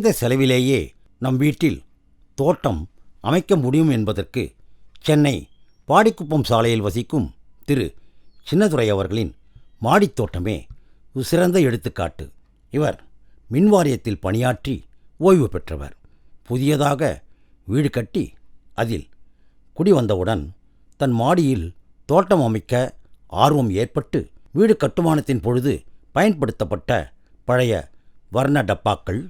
குறைந்த செலவிலேயே நம் வீட்டில் தோட்டம் அமைக்க முடியும் என்பதற்கு சென்னை பாடிக்குப்பம் சாலையில் வசிக்கும் திரு. சின்னதுரை அவர்களின் மாடித் தோட்டமே சிறந்த எடுத்துக்காட்டு. இவர் மின்வாரியத்தில் பணியாற்றி ஓய்வு பெற்றவர். புதியதாக வீடு கட்டி அதில் குடிவந்தவுடன் தன் மாடியில் தோட்டம் அமைக்க ஆர்வம் ஏற்பட்டு வீடு கட்டுமானத்தின் பொழுது பயன்படுத்தப்பட்ட பழைய வர்ண டப்பாக்கள்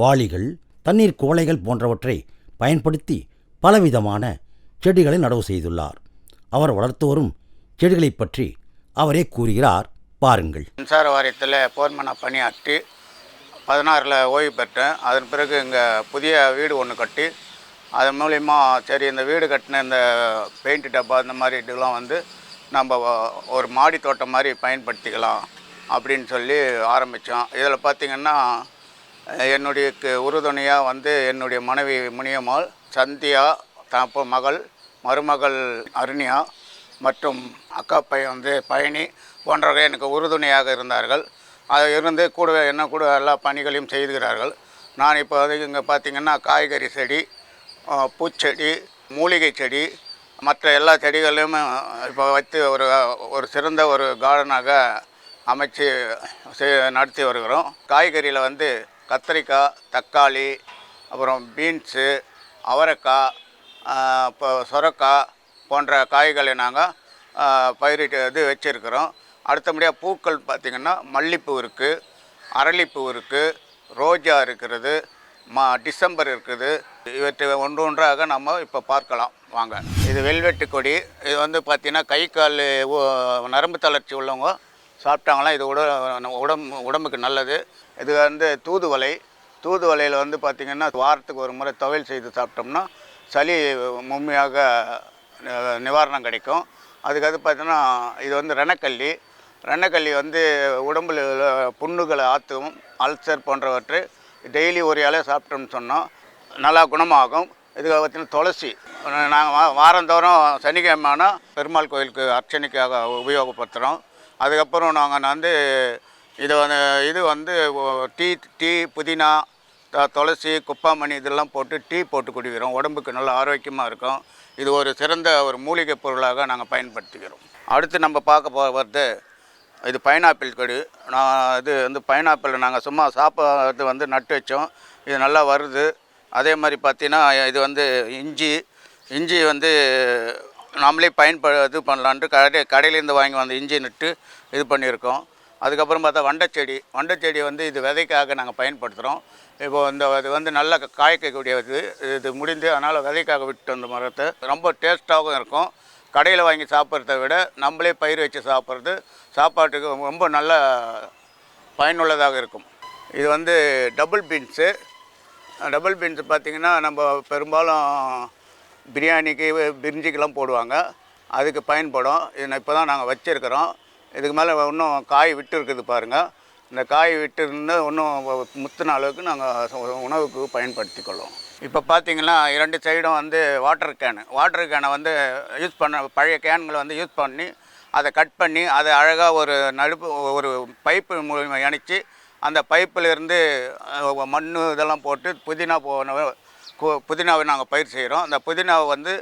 வாளிகள் தண்ணீர் குவளைகள் போன்றவற்றை பயன்படுத்தி பலவிதமான செடிகளை நடவு செய்துள்ளார். அவர் வளர்த்து வரும் செடிகளைப் பற்றி அவரே கூறுகிறார். பாருங்கள். மின்சார வாரியத்தில் போர்மனாக பணியாற்றி பதினாறில் ஓய்வு பெற்றேன். அதன் பிறகு இங்கே புதிய வீடு ஒன்று கட்டி அது மூலிமா சரி இந்த வீடு கட்டின இந்த பெயிண்ட் டப்பா இந்த மாதிரி இதுலாம் வந்து நம்ம ஒரு மாடி தோட்டம் மாதிரி பயன்படுத்திக்கலாம் அப்படின்னு சொல்லி ஆரம்பித்தோம் இதில் பார்த்திங்கன்னா என்னுடைய உறுதுணையாக வந்து என்னுடைய மனைவி முனியம்மாள் சந்தியா தப்ப மகள் மருமகள் அருணியா மற்றும் அக்கா பையன் வந்து பயணி போன்றவர்கள் எனக்கு உறுதுணையாக இருந்தார்கள். அது இருந்து கூடவே என்ன கூட எல்லா பணிகளையும் செய்துகிறார்கள் நான் இப்போ வந்து இங்கே பார்த்தீங்கன்னா காய்கறி செடி பூச்செடி மூலிகை செடி மற்ற எல்லா செடிகளையும் இப்போ வைத்து ஒரு ஒரு சிறந்த ஒரு கார்டனாக அமைச்சு செய்- நடத்தி வருகிறோம். காய்கறியில் வந்து கத்திரிக்காய் தக்காளி அப்புறம் பீன்ஸு அவரைக்காய் இப்போ சொரக்காய் போன்ற காய்களை நாங்கள் பயிரிட்டு இது வச்சுருக்கிறோம். அடுத்தபடியாக பூக்கள் பார்த்திங்கன்னா மல்லிப்பூ இருக்குது அரளிப்பூ இருக்குது ரோஜா இருக்கிறது மா டிசம்பர் இருக்குது. இவற்றை ஒன்று ஒன்றாக நம்ம இப்போ பார்க்கலாம். வாங்க. இது வெல்வெட்டு கொடி. இது வந்து பார்த்திங்கன்னா கை கால் நரம்பு தளர்ச்சி உள்ளவங்க சாப்பிட்டாங்களாம் இது உட உடம்பு உடம்புக்கு நல்லது. இது வந்து தூதுவலை தூதுவலையில் வந்து பார்த்திங்கன்னா வாரத்துக்கு ஒரு முறை துவையல் செய்து சாப்பிட்டோம்னா சளி மும்மையாக நிவாரணம் கிடைக்கும். அதுக்கு அது பார்த்தீங்கன்னா இது வந்து ரணக்கல்லி ரணக்கல்லி வந்து உடம்புல புண்ணுகளை ஆற்றும் அல்சர் போன்றவற்றை டெய்லி ஒரு இலை சாப்பிட்டோம்னு சொன்னால் நல்லா குணமாகும். இதுக்கு பார்த்தீங்கன்னா துளசி. நாங்கள் வாரந்தோறும் சனிக்கிழமைனா பெருமாள் கோயிலுக்கு அர்ச்சனைக்காக உபயோகப்படுத்துகிறோம் அதுக்கப்புறம் நாங்கள் வந்து இது வந்து இது வந்து டீ டீ புதினா துளசி குப்பாமணி இதெல்லாம் போட்டு டீ போட்டு குடிக்கிறோம். உடம்புக்கு நல்ல ஆரோக்கியமாக இருக்கும். இது ஒரு சிறந்த ஒரு மூலிகை பொருளாக நாங்கள் பயன்படுத்திக்கிறோம். அடுத்து நம்ம பார்க்க போகிறது இது பைனாப்பிள் கொடி. நான் இது வந்து பைனாப்பிள் நாங்கள் சும்மா சாப்பாடு வந்து நட்டு வச்சோம். இது நல்லா வருது. அதே மாதிரி பார்த்தீங்கன்னா இது வந்து இஞ்சி இஞ்சி வந்து நம்மளே பயன்ப இது பண்ணலான்ட்டு கடை கடையிலேருந்து வாங்கி வந்த இஞ்சி நட்டு இது பண்ணியிருக்கோம். அதுக்கப்புறம் பார்த்தா வண்டச்செடி வண்டச்செடி வந்து இது விதைக்காக நாங்கள் பயன்படுத்துகிறோம் இப்போ இந்த இது வந்து நல்லா காய்க்கக்கூடியது இது முடிந்து அதனால் விதைக்காக விட்டு வந்த மரத்தை ரொம்ப டேஸ்ட்டாகவும் இருக்கும். கடையில் வாங்கி சாப்பிட்றத விட நம்மளே பயிர் வச்சு சாப்பிட்றது சாப்பாட்டுக்கு ரொம்ப நல்ல பயனுள்ளதாக இருக்கும். இது வந்து டபுள் பீன்ஸு. டபுள் பீன்ஸ் பார்த்திங்கன்னா நம்ம பெரும்பாலும் பிரியாணிக்கு பிரிஞ்சிக்கெல்லாம் போடுவாங்க. அதுக்கு பயன்படும். இது இப்போ தான் நாங்கள் வச்சுருக்கிறோம். இதுக்கு மேலே இன்னும் காய் விட்டு இருக்குது பாருங்கள் இந்த காய் விட்டு இருந்து இன்னும் முத்தின அளவுக்கு நாங்கள் உணவுக்கு பயன்படுத்தி கொள்வோம் இப்போ பார்த்தீங்கன்னா இரண்டு சைடும் வந்து வாட்டர் கேனு வாட்டர் கேனை வந்து யூஸ் பண்ண பழைய கேன்களை வந்து யூஸ் பண்ணி அதை கட் பண்ணி அதை அழகாக ஒரு நடுப்பு ஒரு பைப்பு மூலிமா இணைச்சி அந்த பைப்பில் இருந்து மண் இதெல்லாம் போட்டு புதினா போன புதினாவை நாங்கள் பயிர் செய்கிறோம் அந்த புதினாவை வந்து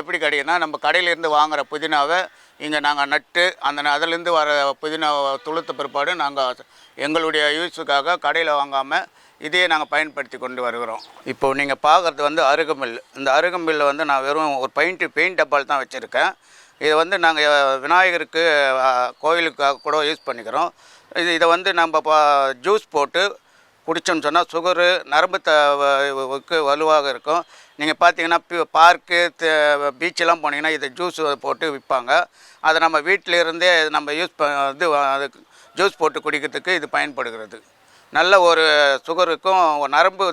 எப்படி கிடைக்குன்னா நம்ம கடையிலேருந்து வாங்குகிற புதினாவை இங்கே நாங்கள் நட்டு அந்த அதிலேருந்து வர புதினாவை துளுத்த பிற்பாடு நாங்கள் எங்களுடைய யூஸுக்காக கடையில் வாங்காமல் இதையே நாங்கள் பயன்படுத்தி கொண்டு வருகிறோம். இப்போது நீங்கள் பார்க்குறது வந்து அருகம்பில் இந்த அருகம்பில்லை வந்து நான் வெறும் ஒரு பெயிண்ட் பெயிண்ட் டப்பால் தான் வச்சுருக்கேன். இதை வந்து நாங்கள் விநாயகருக்கு கோயிலுக்காக கூட யூஸ் பண்ணிக்கிறோம். இது இதை வந்து நம்ம பா ஜூஸ் போட்டு குடித்தோம்னு சொன்னால் சுகரு நரம்பு த வலுவாக இருக்கும். நீங்கள் பார்த்தீங்கன்னா பார்க்கு பீச்செல்லாம் போனீங்கன்னா இதை ஜூஸ் போட்டு விற்பாங்க அதை நம்ம வீட்டில் இருந்தே நம்ம யூஸ் ப இது அது ஜூஸ் போட்டு குடிக்கிறதுக்கு இது பயன்படுகிறது. நல்ல ஒரு சுகருக்கும் நரம்பு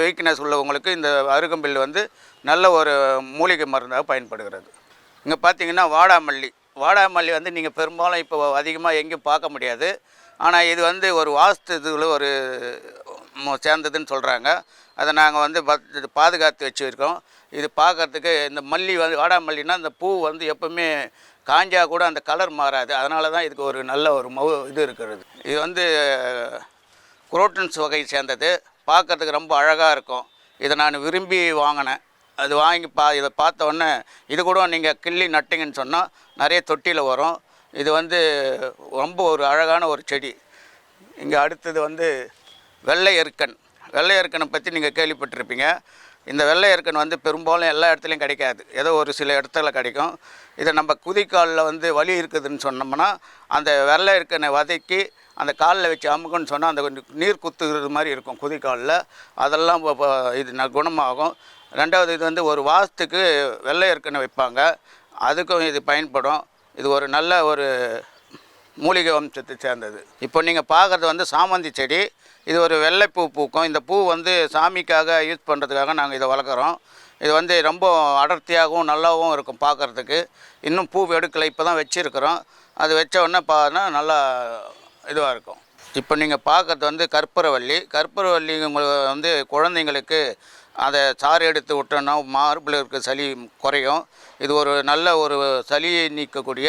வீக்னஸ் உள்ளவங்களுக்கு இந்த அருகம்பில் வந்து நல்ல ஒரு மூலிகை மருந்தாக பயன்படுகிறது. இங்கே பார்த்தீங்கன்னா வாடாமல்லி. வாடாமல்லி வந்து நீங்கள் பெரும்பாலும் இப்போ அதிகமாக எங்கேயும் பார்க்க முடியாது. ஆனால் இது வந்து ஒரு வாஸ்து இதில் ஒரு சேர்ந்ததுன்னு சொல்கிறாங்க அதை நாங்கள் வந்து பத்- பாதுகாத்து வச்சுருக்கோம். இது பார்க்கறதுக்கு இந்த மல்லி வந்து வாடாமல்லினா இந்த பூ வந்து எப்பவுமே காஞ்சா கூட அந்த கலர் மாறாது. அதனால தான் இதுக்கு ஒரு நல்ல ஒரு மவு இது இருக்கிறது. இது வந்து குரோட்டன்ஸ் வகை சேர்ந்தது. பார்க்கறதுக்கு ரொம்ப அழகாக இருக்கும். இதை நான் விரும்பி வாங்கினேன். அது வாங்கி பா இதை பார்த்த உடனே இது கூட நீங்கள் கிள்ளி நட்டிங்கன்னு சொன்னால் நிறைய தொட்டியில் வரும். இது வந்து ரொம்ப ஒரு அழகான ஒரு செடி. இங்கே அடுத்தது வந்து வெள்ளை எருக்கன் வெள்ளை எருக்கனை பற்றி நீங்கள் கேள்விப்பட்டிருப்பீங்க. இந்த வெள்ளை எருக்கன் வந்து பெரும்பாலும் எல்லா இடத்துலையும் கிடைக்காது. ஏதோ ஒரு சில இடத்துல கிடைக்கும். இதை நம்ம குதிக்காலில் வந்து வலி இருக்குதுன்னு சொன்னோம்னா அந்த வெள்ளை எருக்கனை வதக்கி அந்த காலில் வச்சு அமுக்குன்னு சொன்னால் அந்த கொஞ்சம் நீர் குத்துகிறது மாதிரி இருக்கும் குதிக்காலில் அதெல்லாம் இது ந- குணமாகும். ரெண்டாவது இது வந்து ஒரு வாசத்துக்கு வெள்ளை எருக்கனை வைப்பாங்க. அதுக்கும் இது பயன்படும். இது ஒரு நல்ல ஒரு மூலிகை வம்சத்தை சேர்ந்தது. இப்போ நீங்கள் பார்க்குறது வந்து சாமந்தி செடி இது ஒரு வெள்ளைப்பூ பூக்கும். இந்த பூ வந்து சாமிக்காக யூஸ் பண்ணுறதுக்காக நாங்கள் இதை வளர்க்குறோம். இது வந்து ரொம்ப அடர்த்தியாகவும் நல்லாவும் இருக்கும் பார்க்குறதுக்கு இன்னும் பூ எடுக்கலை இப்போ தான் வச்சுருக்குறோம். அது வச்ச உடனே பார்த்தா நல்லா இதுவாக இருக்கும். இப்போ நீங்கள் பார்க்குறது வந்து கற்பூரவள்ளி. கற்பூரவள்ளி உங்களுக்கு வந்து குழந்தைங்களுக்கு அதை சாறு எடுத்து விட்டோன்னா மார்பில் இருக்க சளி குறையும். இது ஒரு நல்ல ஒரு சளியை நீக்கக்கூடிய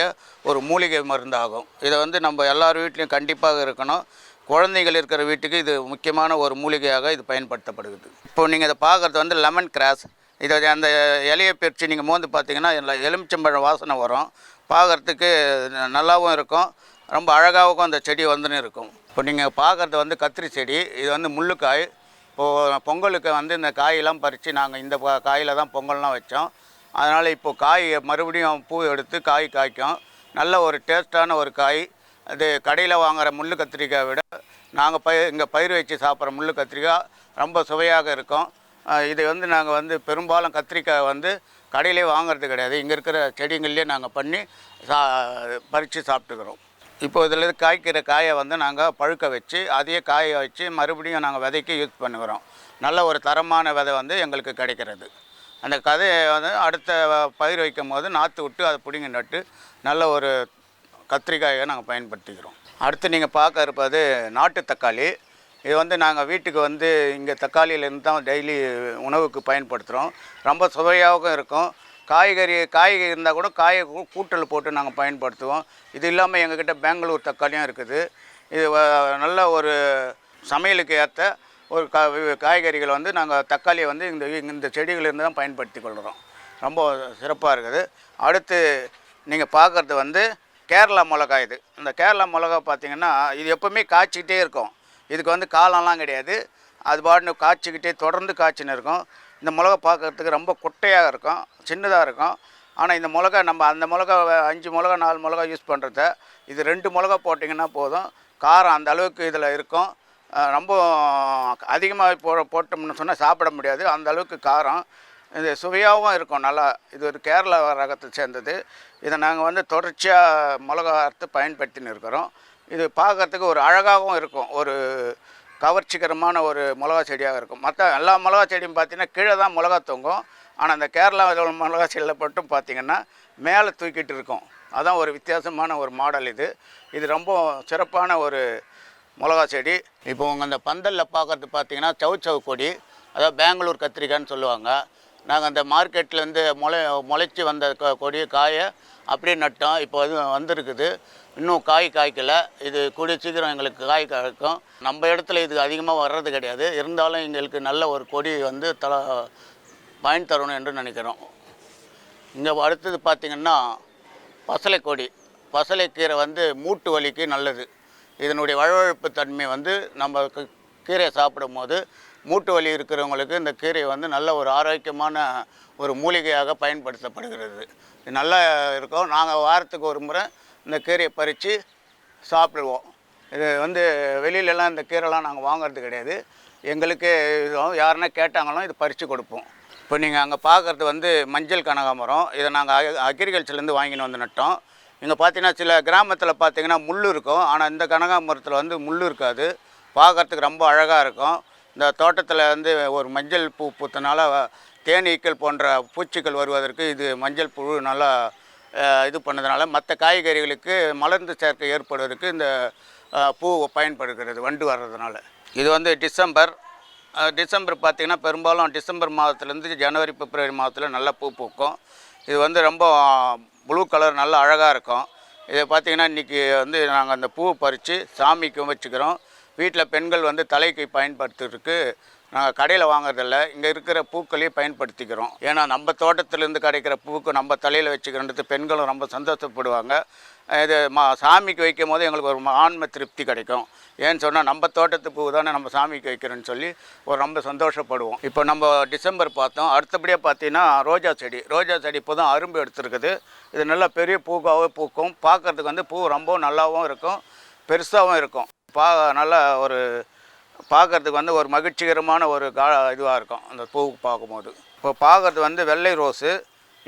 ஒரு மூலிகை மருந்தாகும். இதை வந்து நம்ம எல்லார் வீட்லேயும் கண்டிப்பாக இருக்கணும். குழந்தைகள் இருக்கிற வீட்டுக்கு இது முக்கியமான ஒரு மூலிகையாக இது பயன்படுத்தப்படுகிறது. இப்போ நீங்கள் இதை பார்க்குறது வந்து லெமன் கிராஸ் இதை அந்த இலையை பிரித்து நீங்கள் மோந்து பார்த்தீங்கன்னா எல்லாம் எலுமிச்சம்பழம் வாசனை வரும். பார்க்குறதுக்கு நல்லாவும் இருக்கும். ரொம்ப அழகாகவும் அந்த செடி வந்துன்னு இருக்கும். இப்போ நீங்கள் பார்க்குறது வந்து கத்திரி செடி. இது வந்து முள்ளுக்காய். இப்போது பொங்கலுக்கு வந்து இந்த காயெல்லாம் பறித்து நாங்கள் இந்த காயில் தான் பொங்கல்லாம் வச்சோம். அதனால் இப்போது காய் மறுபடியும் பூ எடுத்து காய் காய்க்கும். நல்ல ஒரு டேஸ்ட்டான ஒரு காய். அது கடையில் வாங்குகிற முள் கத்திரிக்காய் விட நாங்கள் பயிர் இங்கே பயிர் வச்சு சாப்பிட்ற முள் கத்திரிக்காய் ரொம்ப சுவையாக இருக்கும். இதை வந்து நாங்கள் வந்து பெரும்பாலும் கத்திரிக்காய் வந்து கடையிலே வாங்குறது கிடையாது. இங்கே இருக்கிற செடிங்கள்லேயே நாங்கள் பண்ணி சா பறித்து சாப்பிட்டுக்கிறோம். இப்போ இதில் காய்க்கிற காயை வந்து நாங்கள் பழுக்க வச்சு அதையே காய வச்சு மறுபடியும் நாங்கள் விதைக்கு யூஸ் பண்ணுகிறோம். நல்ல ஒரு தரமான விதை வந்து எங்களுக்கு கிடைக்கிறது. அந்த கதையை வந்து அடுத்த பயிர் வைக்கும் போது நாற்று விட்டு அதை பிடுங்கி நட்டு நல்ல ஒரு கத்திரிக்காயை நாங்கள் பயன்படுத்திக்கிறோம். அடுத்து நீங்கள் பார்க்க இருப்பது நாட்டு தக்காளி. இது வந்து நாங்கள் வீட்டுக்கு வந்து இங்கே தக்காளியிலேருந்து தான் டெய்லி உணவுக்கு பயன்படுத்துகிறோம். ரொம்ப சுவையாகவும் இருக்கும். காய்கறி காய்கறி இருந்தால் கூட காயை கூட்டல் போட்டு நாங்கள் பயன்படுத்துவோம். இது இல்லாமல் எங்ககிட்ட பெங்களூர் தக்காளியும் இருக்குது. இது நல்ல ஒரு சமையலுக்கு ஏற்ற ஒரு கா காய்கறிகள் வந்து நாங்கள் தக்காளியை வந்து இந்த இந்த செடிகளிலிருந்து தான் பயன்படுத்தி கொள்கிறோம் ரொம்ப சிறப்பாக இருக்குது. அடுத்து நீங்கள் பார்க்குறது வந்து கேரளா மிளகா இது. இந்த கேரளா மிளகா பார்த்திங்கன்னா இது எப்போவுமே காய்ச்சிக்கிட்டே இருக்கும். இதுக்கு வந்து காலம்லாம் கிடையாது. அது பாட்டுன்னு காய்ச்சிக்கிட்டே தொடர்ந்து காய்ச்சின்னு இருக்கும். இந்த மிளகா பார்க்குறதுக்கு ரொம்ப குட்டையாக இருக்கும் சின்னதாக இருக்கும். ஆனால் இந்த மிளகா நம்ம அந்த மிளகா அஞ்சு மிளகா நாலு மிளகா யூஸ் பண்ணுறத இது ரெண்டு மிளகா போட்டிங்கன்னா போதும். காரம் அந்த அளவுக்கு இதில் இருக்கும். ரொம்ப அதிகமாக போ போட்டோம்னு சொன்னால் சாப்பிட முடியாது. அந்த அளவுக்கு காரம். இது சுவையாகவும் இருக்கும் நல்லா. இது ஒரு கேரளா ரகத்தை சேர்ந்தது. இதை நாங்கள் வந்து தொடர்ச்சியாக மிளகா அறுத்து பயன்படுத்தின்னு இருக்கிறோம். இது பார்க்கறதுக்கு ஒரு அழகாகவும் இருக்கும். ஒரு கவர்ச்சிகரமான ஒரு மிளகா செடியாக இருக்கும். மற்ற எல்லா மிளகா செடியும் பார்த்தீங்கன்னா கீழே தான் மிளகா தொங்கும். ஆனால் அந்த கேரளாவில் மிளகா செடியில் மட்டும் பார்த்தீங்கன்னா மேலே தூக்கிட்டு இருக்கும். அதான் ஒரு வித்தியாசமான ஒரு மாடல் இது. இது ரொம்ப சிறப்பான ஒரு மிளகா செடி. இப்போ உங்கள் அந்த பந்தலில் பார்க்கறது பார்த்தீங்கன்னா சவு சவு கொடி அதாவது பெங்களூர் கத்திரிக்காய்ன்னு சொல்லுவாங்க. நாங்கள் அந்த மார்க்கெட்லேருந்து முளை முளைச்சி வந்த கொடி காயை அப்படியே நட்டோம். இப்போ அது வந்திருக்குது. இன்னும் காய் காய்க்கல. இது கூடிய சீக்கிரம் எங்களுக்கு காய் காய்க்கும். நம்ம இடத்துல இது அதிகமாக வர்றது கிடையாது. இருந்தாலும் எங்களுக்கு நல்ல ஒரு கொடி வந்து தல பயன் தரணும் என்று நினைக்கிறோம். இங்கே அடுத்தது பார்த்திங்கன்னா பசலை கொடி. பசலைக்கீரை வந்து மூட்டு வலிக்கு நல்லது. இதனுடைய வழவழப்பு தன்மை வந்து நம்ம கீரையை சாப்பிடும் போது மூட்டு வலி இருக்கிறவங்களுக்கு இந்த கீரை வந்து நல்ல ஒரு ஆரோக்கியமான ஒரு மூலிகையாக பயன்படுத்தப்படுகிறது. நல்லா இருக்கும். நாங்கள் வாரத்துக்கு ஒரு முறை இந்த கீரையை பறித்து சாப்பிடுவோம். இது வந்து வெளியிலலாம் இந்த கீரைலாம் நாங்கள் வாங்குறது கிடையாது. எங்களுக்கு இது யாருன்னா கேட்டாங்களும் இது பறித்து கொடுப்போம். இப்போ நீங்கள் அங்கே பார்க்குறது வந்து மஞ்சள் கனகாமரம் இதை நாங்கள் அக்ரிகல்ச்சர்லேருந்து வாங்கின்னு வந்து நட்டோம். இங்கே பார்த்தீங்கன்னா சில கிராமத்தில் பார்த்தீங்கன்னா முள் இருக்கும். ஆனால் இந்த கனகாமரத்தில் வந்து முள் இருக்காது. பார்க்கறதுக்கு ரொம்ப அழகாக இருக்கும். இந்த தோட்டத்தில் வந்து ஒரு மஞ்சள் பூ பூத்தனால தேனீக்கள் போன்ற பூச்சிகள் வருவதற்கு இது மஞ்சள் புழு நல்லா இது பண்ணதுனால மற்ற காய்கறிகளுக்கு மலர்ந்து சேர்க்கை ஏற்படுவதற்கு இந்த பூ பயன்படுகிறது வண்டு வர்றதுனால. இது வந்து டிசம்பர் டிசம்பர் பார்த்திங்கன்னா பெரும்பாலும் டிசம்பர் மாதத்துலேருந்து ஜனவரி பிப்ரவரி மாதத்தில் நல்லா பூ பூக்கும். இது வந்து ரொம்ப ப்ளூ கலர் நல்லா அழகாக இருக்கும். இதை பார்த்திங்கன்னா இன்றைக்கி வந்து நாங்கள் அந்த பூவை பறித்து சாமிக்கும் வச்சுக்கிறோம். வீட்டில் பெண்கள் வந்து தலைக்கு பயன்படுத்துறதுக்கு நாங்கள் கடையில் வாங்குறதில்ல. இங்கே இருக்கிற பூக்களையே பயன்படுத்திக்கிறோம். ஏன்னா நம்ம தோட்டத்திலேருந்து கிடைக்கிற பூக்கு நம்ம தலையில் வச்சுக்கிறது பெண்களும் ரொம்ப சந்தோஷப்படுவாங்க. இது மா சாமிக்கு வைக்கும் போது எங்களுக்கு ஒரு ஆன்ம திருப்தி கிடைக்கும். ஏன்னு சொன்னால் நம்ம தோட்டத்து பூ தானே நம்ம சாமிக்கு வைக்கிறோன்னு சொல்லி ஒரு ரொம்ப சந்தோஷப்படுவோம். இப்போ நம்ம டிசம்பர் பார்த்தோம். அடுத்தபடியாக பார்த்தீங்கன்னா ரோஜா செடி. ரோஜா செடி இப்போ தான் அரும்பு எடுத்துருக்குது. இது நல்லா பெரிய பூக்காகவே பூக்கும். பார்க்கறதுக்கு வந்து பூ ரொம்ப நல்லாவும் இருக்கும். பெருசாகவும் இருக்கும். பா நல்லா ஒரு பார்க்கறதுக்கு வந்து ஒரு மகிழ்ச்சிகரமான ஒரு கா இதுவாக இருக்கும் அந்த பூ பார்க்கும்போது. இப்போ பார்க்குறது வந்து வெள்ளை ரோஸு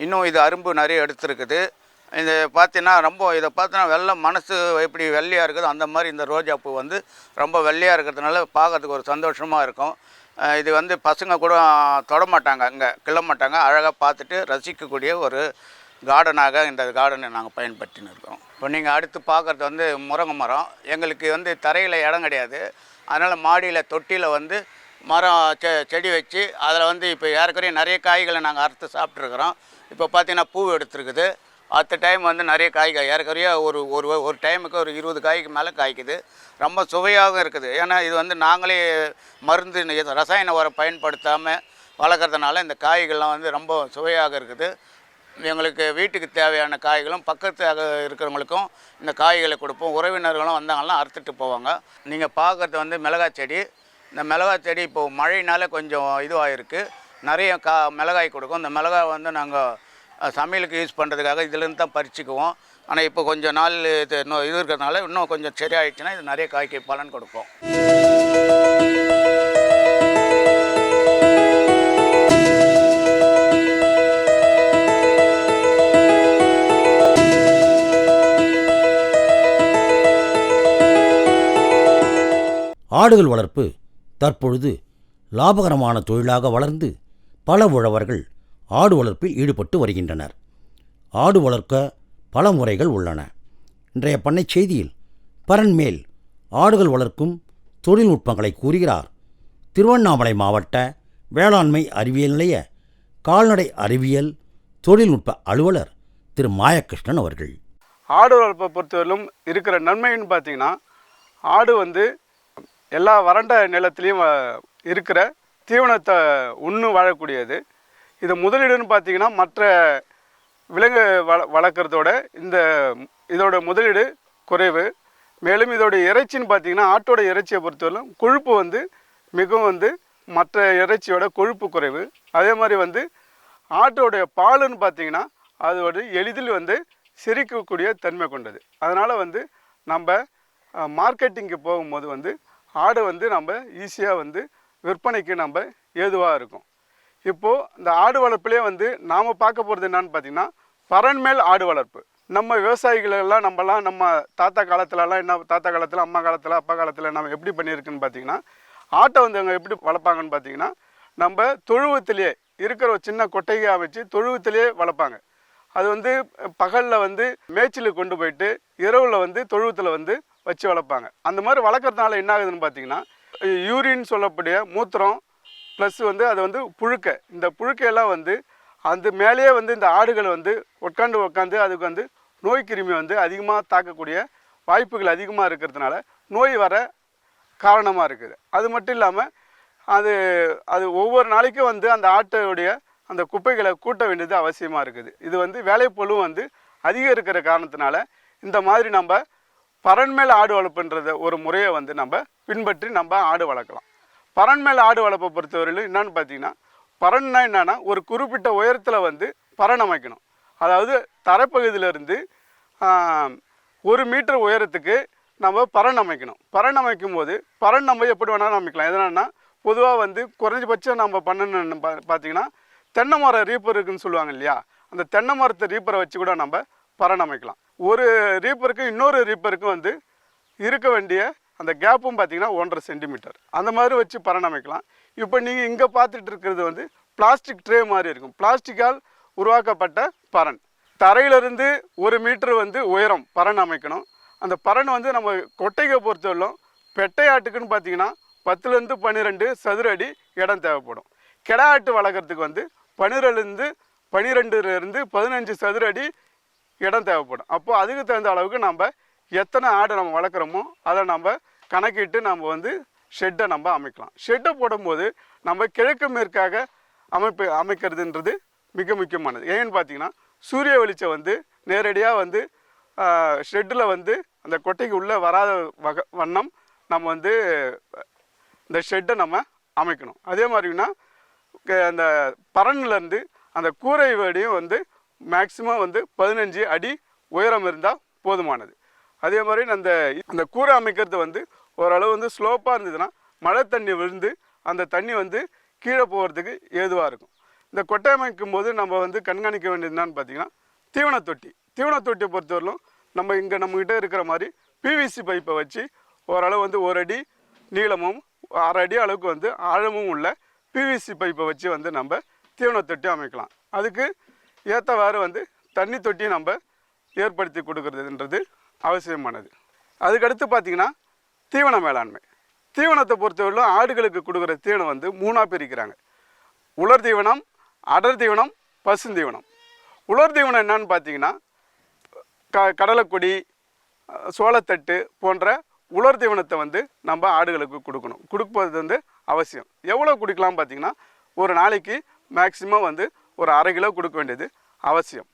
இன்னும் இது அரும்பு நிறைய எடுத்துருக்குது. இது பார்த்தீங்கன்னா ரொம்ப இதை பார்த்தீங்கன்னா வெள்ளை மனசு எப்படி வெள்ளையாக இருக்குதோ அந்த மாதிரி இந்த ரோஜா பூ வந்து ரொம்ப வெள்ளையாக இருக்கிறதுனால பார்க்கறதுக்கு ஒரு சந்தோஷமாக இருக்கும். இது வந்து பசங்க கூட தொட மாட்டாங்க இங்கே கிள்ள மாட்டாங்க. அழகாக பார்த்துட்டு ரசிக்கக்கூடிய ஒரு கார்டனாக இந்த கார்டனை நாங்கள் பயன்படுத்தின்னு இருக்கோம் இப்போ நீங்கள் அடுத்து பார்க்குறது வந்து முருங்கை மரம். எங்களுக்கு வந்து தரையில் இடம் கிடையாது. அதனால் மாடியில் தொட்டியில் வந்து மரம் செ செடி வச்சு அதில் வந்து இப்போ ஏற்கனவே நிறைய காய்களை நாங்கள் அறுத்து சாப்பிட்ருக்குறோம் இப்போ பார்த்திங்கன்னா பூ எடுத்துருக்குது. அடுத்த டைம் வந்து நிறைய காய்கள் ஏற்கனவே ஒரு ஒரு ஒரு டைமுக்கு ஒரு இருபது காய்க்கு மேலே காய்க்குது. ரொம்ப சுவையாகவும் இருக்குது. ஏன்னா இது வந்து நாங்களே மருந்து ரசாயன உரம் பயன்படுத்தாமல் வளர்க்குறதுனால இந்த காய்கள்லாம் வந்து ரொம்ப சுவையாக இருக்குது. எங்களுக்கு வீட்டுக்கு தேவையான காய்களும் பக்கத்தாக இருக்கிறவங்களுக்கும் இந்த காய்களை கொடுப்போம். உறவினர்களும் வந்தாங்கன்னா அறுத்துட்டு போவாங்க. நீங்கள் பார்க்குறது வந்து மிளகாய் செடி. இந்த மிளகாய் செடி இப்போது மழையினால கொஞ்சம் இதுவாகிருக்கு நிறைய கா மிளகாய் கொடுக்கும். இந்த மிளகாய் வந்து நாங்கள் சமையலுக்கு யூஸ் பண்ணுறதுக்காக இதுலேருந்து தான் பறிச்சுக்குவோம். ஆனால் இப்போ கொஞ்சம் நாள் இது இன்னும் இது இருக்கிறதுனால இன்னும் கொஞ்சம் சரியாயிடுச்சுன்னா இது நிறைய காய்க்கு பலன் கொடுக்கும் ஆடுகள் வளர்ப்பு தற்பொழுது லாபகரமான தொழிலாக வளர்ந்து பல உழவர்கள் ஆடு வளர்ப்பில் ஈடுபட்டு வருகின்றனர். ஆடு வளர்க்க பல முறைகள் உள்ளன. இன்றைய பண்ணை செய்தியில் பரன்மேல் ஆடுகள் வளர்க்கும் தொழில்நுட்பங்களை கூறுகிறார். திருவண்ணாமலை மாவட்ட வேளாண்மை அறிவியல் நிலைய கால்நடை அறிவியல் தொழில்நுட்ப அலுவலர் திரு. மாயகிருஷ்ணன் அவர்கள். ஆடு வளர்ப்பை பொறுத்தவரையிலும் இருக்கிற நன்மைன்னு பார்த்தீங்கன்னா ஆடு வந்து எல்லா வறண்ட நிலத்துலேயும் இருக்கிற தீவனத்தை உண்ணு வாழக்கூடியது. இது முதலீடுன்னு பார்த்தீங்கன்னா மற்ற விலங்கு வள வளர்க்குறதோட இந்த இதோட முதலீடு குறைவு. மேலும் இதோட இறைச்சின்னு பார்த்தீங்கன்னா ஆட்டோட இறைச்சியை பொறுத்தவரைக்கும் கொழுப்பு வந்து மிகவும் வந்து மற்ற இறைச்சியோட கொழுப்பு குறைவு. அதே மாதிரி வந்து ஆட்டோடைய பாலுன்னு பார்த்தீங்கன்னா அது வந்து எளிதில் வந்து சிரிக்கக்கூடிய தன்மை கொண்டது. அதனால் வந்து நம்ம மார்க்கெட்டிங்க்கு போகும்போது வந்து ஆடு வந்து நம்ம ஈஸியாக வந்து விற்பனைக்கு நம்ம ஏதுவாக இருக்கும். இப்போது இந்த ஆடு வளர்ப்புலேயே வந்து நாம் பார்க்க போகிறது என்னன்னு பார்த்தீங்கன்னா பரன்மேல் ஆடு வளர்ப்பு. நம்ம விவசாயிகளெல்லாம் நம்மலாம் நம்ம தாத்தா காலத்துலலாம் என்ன தாத்தா காலத்தில் அம்மா காலத்தில் அப்பா காலத்தில் நம்ம எப்படி பண்ணியிருக்குன்னு பார்த்தீங்கன்னா ஆட்டை வந்து அவங்க எப்படி வளர்ப்பாங்கன்னு பார்த்தீங்கன்னா நம்ம தொழுவத்திலேயே இருக்கிற ஒரு சின்ன கொட்டையாக வச்சு தொழுவத்திலேயே வளர்ப்பாங்க. அது வந்து பகலில் வந்து மேய்ச்சலுக்கு கொண்டு போயிட்டு இரவில் வந்து தொழுவத்தில் வந்து வச்சு வளர்ப்பாங்க. அந்த மாதிரி வளர்க்குறதுனால என்ன ஆகுதுன்னு பார்த்தீங்கன்னா யூரின் சொல்லக்கூடிய மூத்திரம் ப்ளஸ் வந்து அது வந்து புழுக்கை. இந்த புழுக்கையெல்லாம் வந்து அந்த மேலேயே வந்து இந்த ஆடுகள் வந்து உட்காந்து உட்காந்து அதுக்கு வந்து நோய் கிருமி வந்து அதிகமாக தாக்கக்கூடிய வாய்ப்புகள் அதிகமாக இருக்கிறதுனால நோய் வர காரணமாக இருக்குது. அது மட்டும் இல்லாமல் அது அது ஒவ்வொரு நாளைக்கும் வந்து அந்த ஆட்டோடைய அந்த குப்பைகளை கூட்ட வேண்டியது அவசியமாக இருக்குது. இது வந்து வேலைப்பொழுவும் வந்து அதிகம் இருக்கிற காரணத்தினால இந்த மாதிரி நம்ம பரன்மேல் ஆடு வளர்ப்புன்றத ஒரு முறையை வந்து நம்ம பின்பற்றி நம்ம ஆடு வளர்க்கலாம். பரன்மேல் ஆடு வளர்ப்பை பொறுத்தவரையிலும் என்னென்னு பார்த்தீங்கன்னா பரன்னா என்னென்னா ஒரு குறிப்பிட்ட உயரத்தில் வந்து பரண் அமைக்கணும். அதாவது தரைப்பகுதியிலிருந்து ஒரு மீட்டர் உயரத்துக்கு நம்ம பரண் அமைக்கணும். பரண் அமைக்கும் போது பரண் நம்ம எப்படி வேணாலும் அமைக்கலாம். எதனால்னா பொதுவாக வந்து குறைஞ்சபட்சம் நம்ம பண்ணணும்னு பா பார்த்தீங்கன்னா தென்னை மரம் ரீப்பர் இருக்குதுன்னு சொல்லுவாங்க இல்லையா? அந்த தென்னை மரத்தை ரீப்பரை வச்சு கூட நம்ம பரண் அமைக்கலாம். ஒரு ரீப்பருக்கு இன்னொரு ரீப்பருக்கும் வந்து இருக்க வேண்டிய அந்த கேப்பும் பார்த்தீங்கன்னா ஒன்றரை சென்டிமீட்டர் அந்த மாதிரி வச்சு பரணமைக்கலாம் இப்போ நீங்கள் இங்கே பார்த்துட்டு இருக்கிறது வந்து பிளாஸ்டிக் ட்ரே மாதிரி இருக்கும். பிளாஸ்டிக்கால் உருவாக்கப்பட்ட பரன் தரையிலிருந்து ஒரு மீட்டர் வந்து உயரம் பரன் அமைக்கணும். அந்த பரன் வந்து நம்ம கொட்டையை பொறுத்தவரையிலும் பெட்டை ஆட்டுக்குன்னு பார்த்தீங்கன்னா பத்துலேருந்து பன்னிரெண்டு சதுர அடி இடம் தேவைப்படும். கெடா ஆட்டு வளர்க்குறதுக்கு வந்து பன்னிரெண்டுலேருந்து பன்னிரெண்டுலேருந்து பதினஞ்சு சதுர அடி இடம் தேவைப்படும். அப்போ அதுக்கு தகுந்த அளவுக்கு நம்ம எத்தனை ஆடு நம்ம வளர்க்குறோமோ அதை நம்ம கணக்கிட்டு நம்ம வந்து ஷெட்டை நம்ம அமைக்கலாம். ஷெட்டை போடும்போது நம்ம கிழக்கு மேற்காக அமைப்பு அமைக்கிறதுன்றது மிக முக்கியமானது. ஏன்னு பார்த்தீங்கன்னா சூரிய வெளிச்சம் வந்து நேரடியாக வந்து ஷெட்டில் வந்து அந்த கொட்டைக்கு உள்ளே வராத வக வண்ணம் நம்ம வந்து இந்த ஷெட்டை நம்ம அமைக்கணும். அதே மாதிரினா க- அந்த பரன்லேருந்து அந்த கூரை வடியும் வந்து மேக்சிமம் வந்து பதினஞ்சு அடி உயரம் இருந்தால் போதுமானது. அதே மாதிரி அந்த அந்த கூரை அமைக்கிறது வந்து ஓரளவு வந்து ஸ்லோப்பாக இருந்ததுன்னா மழை தண்ணி விழுந்து அந்த தண்ணி வந்து கீழே போகிறதுக்கு ஏதுவாக இருக்கும். இந்த கொட்டை அமைக்கும் போது நம்ம வந்து கண்காணிக்க வேண்டியது என்னன்னு பார்த்தீங்கன்னா தீவன தொட்டி. தீவன தொட்டியை பொறுத்தவரையிலும் நம்ம இங்கே நம்மக்கிட்ட இருக்கிற மாதிரி பிவிசி பைப்பை வச்சு ஓரளவு வந்து ஒரு அடி நீளமும் அரை அடி அளவுக்கு வந்து ஆழமும் உள்ள பிவிசி பைப்பை வச்சு வந்து நம்ம தீவன தொட்டி அமைக்கலாம். அதுக்கு ஏற்றவாறு வந்து தண்ணி தொட்டியை நம்ம ஏற்படுத்தி கொடுக்கறதுன்றது அவசியமானது. அதுக்கடுத்து பார்த்திங்கன்னா தீவன மேலாண்மை. தீவனத்தை பொறுத்தவரையிலும் ஆடுகளுக்கு கொடுக்குற தீவனம் வந்து மூணாக பிரிக்கிறாங்க உலர் தீவனம் அடர் தீவனம் பசுந்தீவனம் உலர் தீவனம் என்னன்னு பார்த்தீங்கன்னா க கடலைக்கொடி சோளத்தட்டு போன்ற உலர் தீவனத்தை வந்து நம்ம ஆடுகளுக்கு கொடுக்கணும். கொடுப்பது வந்து அவசியம். எவ்வளோ குடிக்கலாம் பார்த்தீங்கன்னா ஒரு நாளைக்கு மேக்சிமம் வந்து ஒரு அரை கிலோ கொடுக்க வேண்டியது அவசியம்.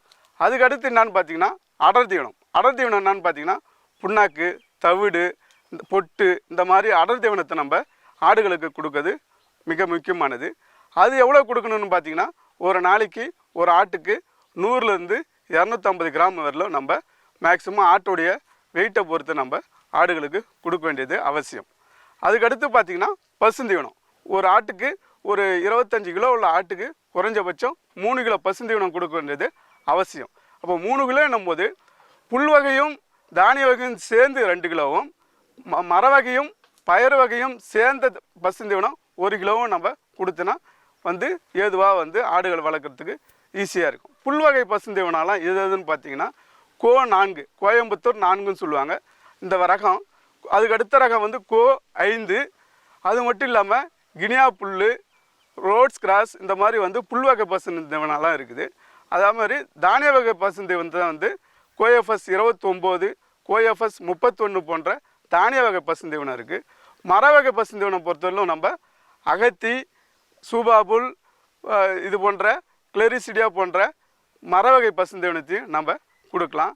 அதுக்கடுத்து என்னான்னு என்னன்னு பார்த்தீங்கன்னா அடர் தீவனம். அடர் தீவனம் என்னன்னு பார்த்தீங்கன்னா புண்ணாக்கு தவிடு இந்த பொட்டு இந்த மாதிரி அடர் தீவனத்தை நம்ம ஆடுகளுக்கு கொடுக்கறது மிக முக்கியமானது. அது எவ்வளோ கொடுக்கணும்னு பார்த்தீங்கன்னா ஒரு நாளைக்கு ஒரு ஆட்டுக்கு நூறுலேருந்து இரநூத்தம்பது கிராம் வரலும் நம்ம மேக்ஸிமம் ஆட்டுடைய வெயிட்டை பொறுத்து நம்ம ஆடுகளுக்கு கொடுக்க வேண்டியது அவசியம். அதுக்கடுத்து பார்த்தீங்கன்னா பசுந்தீவனம். ஒரு ஆட்டுக்கு ஒரு இருபத்தஞ்சு கிலோ உள்ள ஆட்டுக்கு குறைஞ்சபட்சம் மூணு கிலோ பசுந்தீவனம் கொடுக்க வேண்டியது அவசியம். அப்போ மூணு கிலோ போது புல் வகையும் தானிய வகையும் சேர்ந்து ரெண்டு கிலோவும் ம மர வகையும் பயிர் வகையும் சேர்ந்த பசுந்தீவனம் ஒரு கிலோவும் நம்ம கொடுத்தோன்னா வந்து ஏதுவாக வந்து ஆடுகள் வளர்க்குறதுக்கு ஈஸியாக இருக்கும். புல் வகை பசுந்தீவனம்லாம் எது எதுன்னு பார்த்தீங்கன்னா கோ நான்கு கோயம்புத்தூர் நான்குன்னு சொல்லுவாங்க. இந்த ரகம் அதுக்கு அடுத்த ரகம் வந்து கோ ஐந்து. அது மட்டும் இல்லாமல் கினியா புல் ரோட்ஸ் கிராஸ் இந்த மாதிரி வந்து புல் வகை பசுந்தீவனம்லாம் இருக்குது. அதே மாதிரி தானிய வகை பசுந்தீவனத்தை வந்து கோஎஃப்எஸ் இருபத்தொம்போது கோஎஃப்எஸ் முப்பத்தொன்று போன்ற தானிய வகை பசுந்தீவனம் இருக்குது மர வகை பசுந்தீவனம் பொறுத்தவரையிலும் நம்ம அகத்தி சூபாபுல் இது போன்ற கிளரிசிடியா போன்ற மர வகை பசுந்தீவனத்தையும் நம்ம கொடுக்கலாம்.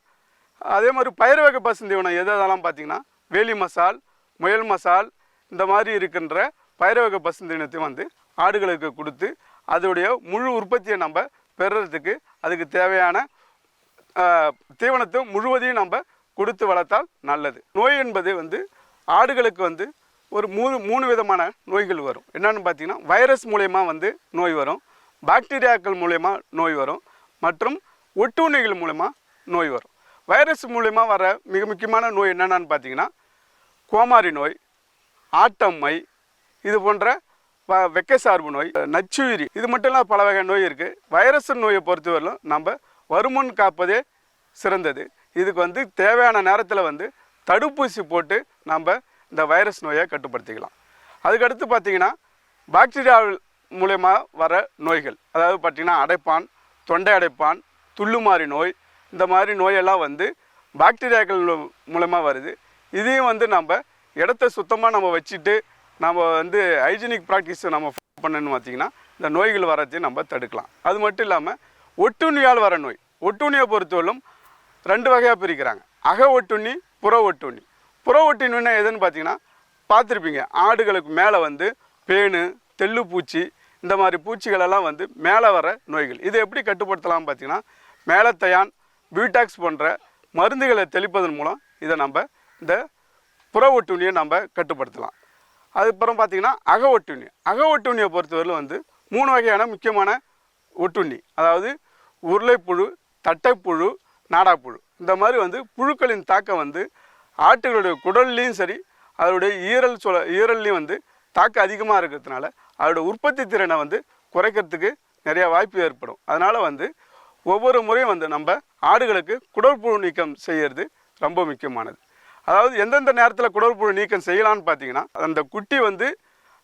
அதே மாதிரி பயிர் வகை பசுந்தீவனம் எது எதெல்லாம் பார்த்தீங்கன்னா வேலி மசால் முயல் மசால் இந்த மாதிரி இருக்கின்ற பயிர் வகை பசுந்தீவனத்தையும் வந்து ஆடுகளுக்கு கொடுத்து அதோடைய முழு உற்பத்தியை நம்ம பெறுறதுக்கு அதுக்கு தேவையான தீவனத்தை முழுவதையும் நம்ம கொடுத்து வளர்த்தால் நல்லது. நோய் என்பது வந்து ஆடுகளுக்கு வந்து ஒரு மூணு மூணு விதமான நோய்கள் வரும். என்னென்னு பார்த்தீங்கன்னா வைரஸ் மூலயமா வந்து நோய் வரும் பாக்டீரியாக்கள் மூலயமா நோய் வரும் மற்றும் ஒட்டுண்ணிகள் மூலயமா நோய் வரும். வைரஸ் மூலயமா வர மிக முக்கியமான நோய் என்னென்னு பார்த்தீங்கன்னா கோமாரி நோய் ஆட்டம்மை இது போன்ற வெக்கை சார்பு நோய் நச்சுயிரி இது மட்டும் இல்லாமல் பல வகை நோய் இருக்குது வைரஸ் நோயை பொறுத்தவரையிலும் நம்ம வருமுன் காப்பதே சிறந்தது. இதுக்கு வந்து தேவையான நேரத்தில் வந்து தடுப்பூசி போட்டு நம்ம இந்த வைரஸ் நோயை கட்டுப்படுத்திக்கலாம். அதுக்கடுத்து பார்த்தீங்கன்னா பாக்டீரியா மூலயமா வர நோய்கள். அதாவது பார்த்தீங்கன்னா அடைப்பான் தொண்டை அடைப்பான் துள்ளுமாறி நோய் இந்த மாதிரி நோயெல்லாம் வந்து பாக்டீரியாக்கள் மூலமாக வருது. இதையும் வந்து நம்ம இடத்த சுத்தமாக நம்ம வச்சுட்டு நம்ம வந்து ஹைஜீனிக் ப்ராக்டிஸை நம்ம பண்ணணும்னு பார்த்தீங்கன்னா இந்த நோய்கள் வரத்தையும் நம்ம தடுக்கலாம். அது மட்டும் இல்லாமல் ஒட்டுண்ணியால் வர நோய் ஒட்டுண்ணியை பொறுத்தவரையும் ரெண்டு வகையாக பிரிக்கிறாங்க. அக ஒட்டுண்ணி புற ஒட்டுண்ணி. புற ஒட்டுண்ணின்னா எதுன்னு பார்த்தீங்கன்னா பார்த்துருப்பீங்க ஆடுகளுக்கு மேலே வந்து பேனு தெள்ளு பூச்சி இந்த மாதிரி பூச்சிகளெல்லாம் வந்து மேலே வர நோய்கள். இதை எப்படி கட்டுப்படுத்தலாம் பார்த்தீங்கன்னா மேலத்தையான் பியூட்டாக்ஸ் போன்ற மருந்துகளை தெளிப்பதன் மூலம் இதை நம்ம இந்த புற ஒட்டுண்ணியை நம்ம கட்டுப்படுத்தலாம். அதுக்கப்புறம் பார்த்தீங்கன்னா அக ஒட்டுண்ணி. அக ஒட்டுண்ணியை பொறுத்தவரையில் வந்து மூணு வகையான முக்கியமான ஒட்டுண்ணி. அதாவது உருளைப்புழு தட்டைப்புழு நாடாப்புழு. இந்த மாதிரி வந்து புழுக்களின் தாக்கம் வந்து ஆட்டுகளுடைய குடல்லையும் சரி அதனுடைய ஈரல் சொல ஈரல்லையும் வந்து தாக்கம் அதிகமாக இருக்கிறதுனால அதோடய உற்பத்தி திறனை வந்து குறைக்கிறதுக்கு நிறைய வாய்ப்பு ஏற்படும். அதனால் வந்து ஒவ்வொரு முறையும் வந்து நம்ம ஆடுகளுக்கு குடற்புழு நீக்கம் செய்கிறது ரொம்ப முக்கியமானது. அதாவது எந்தெந்த நேரத்தில் குடற்புழு நீக்கம் செய்யலாம்னு பார்த்தீங்கன்னா அந்த குட்டி வந்து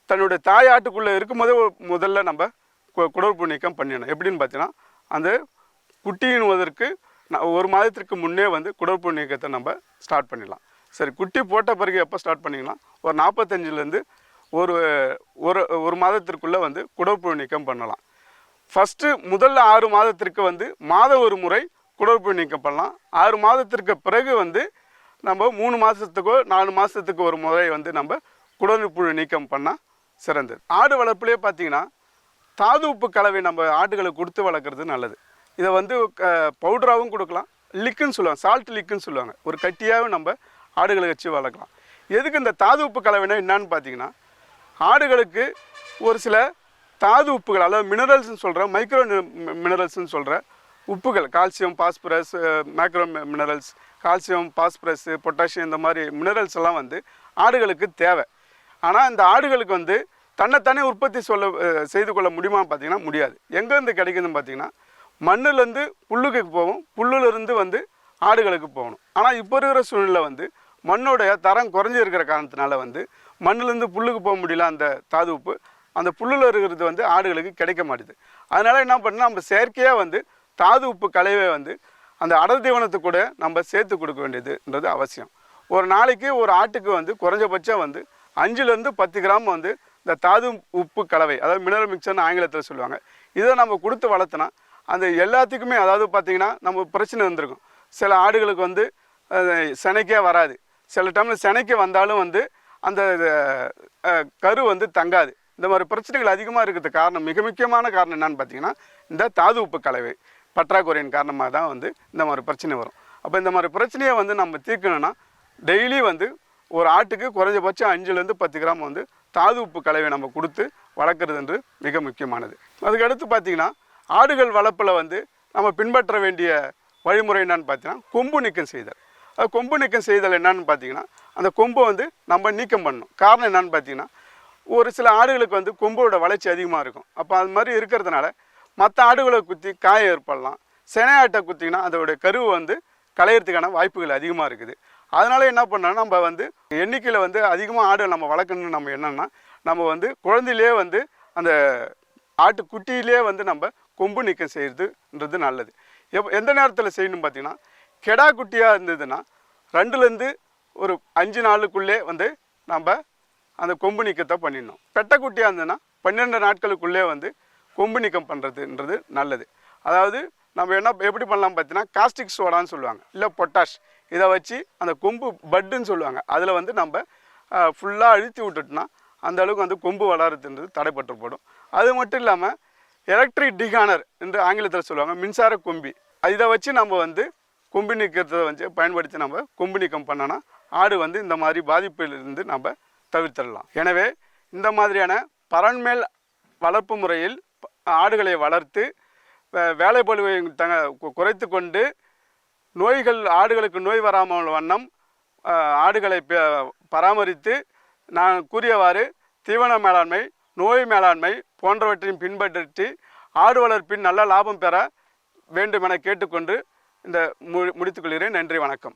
தன்னுடைய தாயாட்டுக்குள்ளே இருக்கும்போதே முதல்ல நம்ம கு- குடற்புழு நீக்கம் பண்ணிடணும். எப்படின்னு பார்த்தீங்கன்னா அந்த குட்டியினுவதற்கு ஒரு மாதத்திற்கு முன்னே வந்து குடற்புழு நீக்கத்தை நம்ம ஸ்டார்ட் பண்ணிடலாம். சரி குட்டி போட்ட பிறகு எப்போ ஸ்டார்ட் பண்ணிங்கன்னா ஒரு நாற்பத்தஞ்சிலேருந்து ஒரு ஒரு ஒரு மாதத்திற்குள்ளே வந்து குடற்புழு நீக்கம் பண்ணலாம். ஃபஸ்ட்டு முதல்ல ஆறு மாதத்திற்கு வந்து மாதம் ஒரு முறை குடற்புழு நீக்கம் பண்ணலாம். ஆறு மாதத்திற்கு பிறகு வந்து நம்ம மூணு மாதத்துக்கோ நாலு மாதத்துக்கு ஒரு முறை வந்து நம்ம குடற்புழு நீக்கம் பண்ணால் சிறந்தது. ஆடு வளர்ப்புலேயே பார்த்தீங்கன்னா தாது உப்பு கலவை நம்ம ஆடுகளுக்கு கொடுத்து வளர்க்குறது நல்லது. இதை வந்து பவுடராகவும் கொடுக்கலாம். லிக்குன்னு சொல்லுவாங்க சால்ட் லிக்குன்னு சொல்லுவாங்க. ஒரு கட்டியாகவும் நம்ம ஆடுகளை வச்சு வளர்க்கலாம். எதுக்கு இந்த தாது உப்பு கலவைனா என்னன்னு பார்த்தீங்கன்னா ஆடுகளுக்கு ஒரு சில தாது உப்புகள் அதாவது மினரல்ஸ்னு சொல்கிற மைக்ரோ மினரல்ஸ்னு சொல்கிற உப்புகள் calcium phosphorus macro minerals calcium phosphorus potassium இந்த மாதிரி மினரல்ஸ் எல்லாம் வந்து ஆடுகளுக்கு தேவை. ஆனால் இந்த ஆடுகளுக்கு வந்து தன்னைத்தானே உற்பத்தி சொல்ல செய்து கொள்ள முடியுமா பார்த்தீங்கன்னா முடியாது. எங்கேருந்து கிடைக்குதுன்னு பார்த்தீங்கன்னா மண்ணுலேருந்து புல்லுக்கு போகும் புல்லுலேருந்து வந்து ஆடுகளுக்கு போகணும். ஆனால் இப்போ இருக்கிற சூழ்நிலை வந்து மண்ணோடைய தரம் குறைஞ்சி இருக்கிற காரணத்தினால வந்து மண்ணுலேருந்து புல்லுக்கு போக முடியல அந்த தாது உப்பு. அந்த புல்லில் இருக்கிறது வந்து ஆடுகளுக்கு கிடைக்க மாட்டேது. அதனால் என்ன பண்ணால் நம்ம செயற்கையாக வந்து தாது உப்பு கலவை வந்து அந்த அடர் தீவனத்தை கூட நம்ம சேர்த்து கொடுக்க வேண்டியதுன்றது அவசியம். ஒரு நாளைக்கு ஒரு ஆட்டுக்கு வந்து குறைஞ்சபட்சம் வந்து அஞ்சுலேருந்து பத்து கிராம் வந்து இந்த தாது உப்பு கலவை அதாவது மினரல் மிக்சர்னு ஆங்கிலத்தில் சொல்லுவாங்க. இதை நம்ம கொடுத்து வளர்த்தினா அந்த எல்லாத்துக்குமே அதாவது பார்த்திங்கன்னா நம்ம பிரச்சனை இருந்திருக்கும். சில ஆடுகளுக்கு வந்து செனைக்கே சினைக்கே வராது. சில டைமில் சினைக்கு வந்தாலும் வந்து அந்த கரு வந்து தங்காது. இந்த மாதிரி பிரச்சனைகள் அதிகமாக இருக்கிறதுக்கு காரணம் மிக முக்கியமான காரணம் என்னன்னு பார்த்தீங்கன்னா இந்த தாது உப்பு கலவை. பற்றாக்குறையின் காரணமாக தான் வந்து இந்த மாதிரி பிரச்சனை வரும். அப்போ இந்த மாதிரி பிரச்சனையை வந்து நம்ம தீர்க்கணும்னா டெய்லி வந்து ஒரு ஆட்டுக்கு குறைஞ்சபட்சம் அஞ்சுலேருந்து பத்து கிராம் வந்து தாது உப்பு கலவை நம்ம கொடுத்து வளர்க்குறது என்று மிக முக்கியமானது. அதுக்கடுத்து பார்த்தீங்கன்னா ஆடுகள் வளர்ப்பில் வந்து நம்ம பின்பற்ற வேண்டிய வழிமுறை என்னன்னு பார்த்தீங்கன்னா கொம்பு நீக்கம் செய்தல். அது கொம்பு நீக்கம் செய்தல் என்னன்னு பார்த்தீங்கன்னா அந்த கொம்பை வந்து நம்ம நீக்கம் பண்ணணும். காரணம் என்னன்னு பார்த்தீங்கன்னா ஒரு சில ஆடுகளுக்கு வந்து கொம்போட வளர்ச்சி அதிகமாக இருக்கும். அப்போ அது மாதிரி இருக்கிறதுனால மற்ற ஆடுகளை குத்தி காயம் ஏற்படலாம். செனை ஆட்டை குத்திங்கன்னா அதோடைய கருவு வந்து களையிறதுக்கான வாய்ப்புகள் அதிகமாக இருக்குது. அதனால என்ன பண்ணோம்னா நம்ம வந்து எண்ணிக்கையில் வந்து அதிகமாக ஆடு நம்ம வளர்க்கணும்னு நம்ம என்னன்னா நம்ம வந்து குழந்தையிலே வந்து அந்த ஆட்டு குட்டியிலே வந்து நம்ம கொம்பு நீக்கம் செய்கிறதுன்றது நல்லது. எப் எந்த நேரத்தில் செய்யணும் பார்த்தீங்கன்னா கெடா குட்டியாக இருந்ததுன்னா ரெண்டுலேருந்து ஒரு அஞ்சு நாளுக்குள்ளே வந்து நம்ம அந்த கொம்பு நீக்கத்தை பண்ணிடணும். பெட்டை குட்டியாக இருந்ததுன்னா பன்னிரெண்டு நாட்களுக்குள்ளே வந்து கொம்பு நீக்கம் பண்ணுறதுன்றது நல்லது. அதாவது நம்ம என்ன எப்படி பண்ணலாம் பார்த்தீங்கன்னா காஸ்டிக் சோடான்னு சொல்லுவாங்க. இல்லை பொட்டாஷ் இதை வச்சு அந்த கொம்பு பட்டுன்னு சொல்லுவாங்க. அதில் வந்து நம்ம ஃபுல்லாக அழுத்தி விட்டுட்டோம்னா அந்த அளவுக்கு வந்து கொம்பு வளருதுன்றது தடைப்பட்டுப்படும். அது மட்டும் இல்லாமல் எலக்ட்ரிக் டிகானர் என்று ஆங்கிலத்தில் சொல்லுவாங்க மின்சார கொம்பி. இதை வச்சு நம்ம வந்து கொம்பு நீக்கத்தை வந்து பயன்படுத்தி நம்ம கொம்பு நீக்கம் பண்ணோன்னா ஆடு வந்து இந்த மாதிரி பாதிப்பிலிருந்து நம்ம தவிர்த்திடலாம். எனவே இந்த மாதிரியான பரன்மேல் வளர்ப்பு முறையில் ஆடுகளை வளர்த்து வே- வேலைப்பளுவை தங்க குறைத்து கொண்டு நோய்கள் ஆடுகளுக்கு நோய் வராமல் வண்ணம் ஆடுகளை ப- பராமரித்து நான் கூறியவாறு தீவன மேலாண்மை நோய் மேலாண்மை போன்றவற்றையும் பின்பற்றி ஆடு வளர்ப்பின் நல்ல லாபம் பெற வேண்டும் என கேட்டுக்கொண்டு இந்த மு முடித்துக்கொள்கிறேன் நன்றி வணக்கம்.